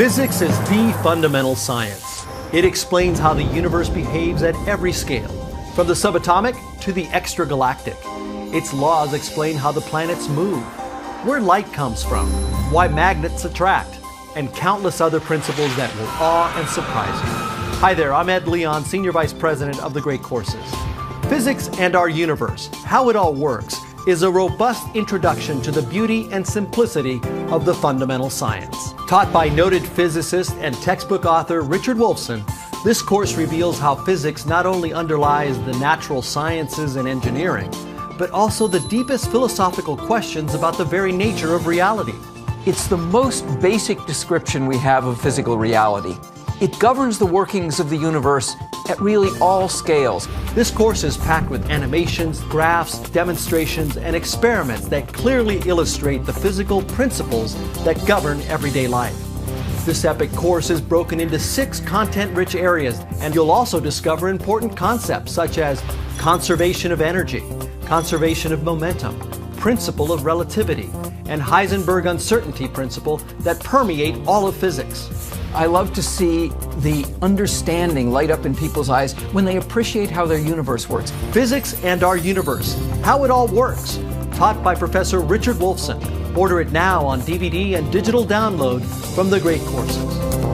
Physics is the fundamental science. It explains how the universe behaves at every scale, from the subatomic to the extragalactic. Its laws explain how the planets move, where light comes from, why magnets attract, and countless other principles that will awe and surprise you. Hi there, I'm Ed Leon, Senior Vice President of the Great Courses. Physics and Our Universe How It All Works is a robust introduction to the beauty and simplicity of the fundamental science. Taught by noted physicist and textbook author Richard Wolfson, this course reveals how physics not only underlies the natural sciences and engineering, but also the deepest philosophical questions about the very nature of reality. It's the most basic description we have of physical reality. It governs the workings of the universe at really all scales. This course is packed with animations, graphs, demonstrations, and experiments that clearly illustrate the physical principles that govern everyday life. This epic course is broken into six content rich areas, and you'll also discover important concepts such as conservation of energy, conservation of momentum, principle of relativity, and Heisenberg uncertainty principle that permeate all of physics. I love to see the understanding light up in people's eyes when they appreciate how their universe works. Physics and Our Universe How It All Works, taught by Professor Richard Wolfson. Order it now on DVD and digital download from the Great Courses.